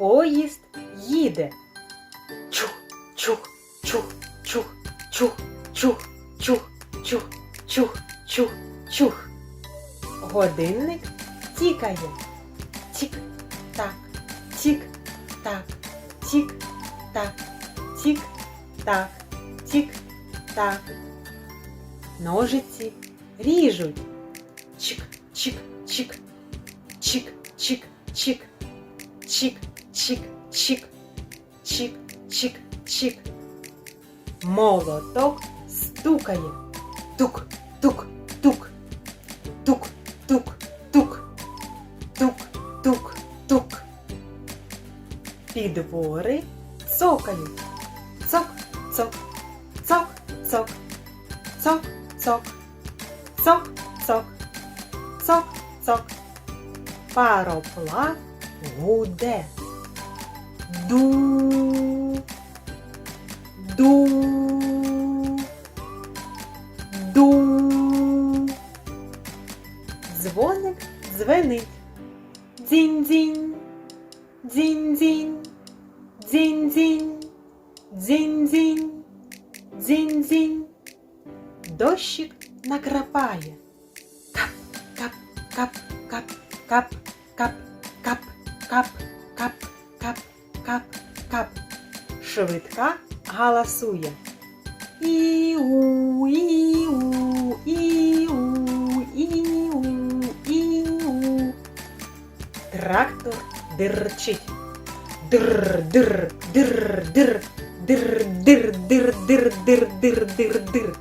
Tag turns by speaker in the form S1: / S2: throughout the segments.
S1: Поїзд їде. Чух, чух, чух, чух, чух, чух, чух, чух, чух, чух, чух. Годинник тікає. Тік-так, тік-так, тік-так, тік-так, тік-так. Ножиці ріжуть. Чик, чик, чик, чик, чик, чик, чик, чик, чик, чик, чик, чик. Молоток стукає. Тук, тук, тук, тук, тук, тук, тук, тук, тук. Підбори цокають. Цок, цок, цок, цок, цок, цок, цок, цок, цок, цок. Пароплав гуде. Ду. Ду. Ду. Звонок, звонит. Дзінь-дзінь. Дзінь-дзінь. Дзінь-дзінь. Дзінь-дзінь. Дзінь-дзінь. Дощик накрапає. Кап, кап, кап, кап, кап, кап, кап, кап. Швидка галасує. Іу, іу, іу, іу, іу. Трактор дирчить. Дир, дир, дир, дир, дир, дир, дир, дир, дир, дир, дир, дир.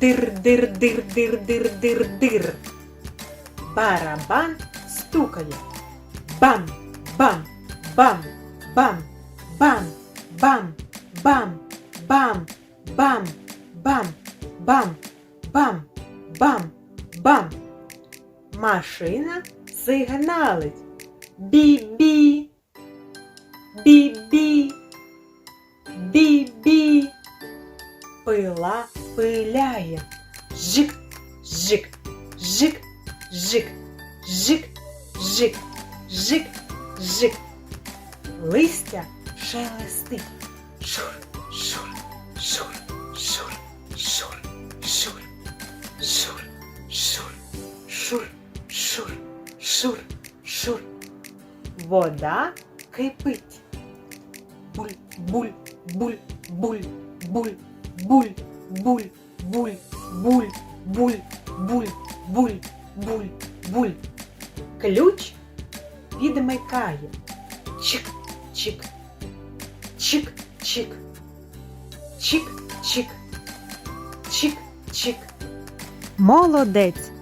S1: Дир, дир, дир, дир, дир, дир, дир. Барабан стукає. Бам, бам, бам, бам, бам, бам, бам, бам, бам, бам, бам, бам, бам, бам. Машина сигналить. Бі-бі. Бі-бі. Бі-бі. Пила пиляє. Жик, жик, жик, жик, жик, жик, жик, жик. Листя шелестить. Шур, шур, шур, шур, шур, шур, шур, шур, шур, шур, шур, шур. Вода кипить. Буль, буль, буль, буль, буль, буль, буль, буль, буль, буль, буль, буль, буль, буль. Ключ відмикає. Чик, чик, чик-чик, чик-чик, чик-чик. Молодець!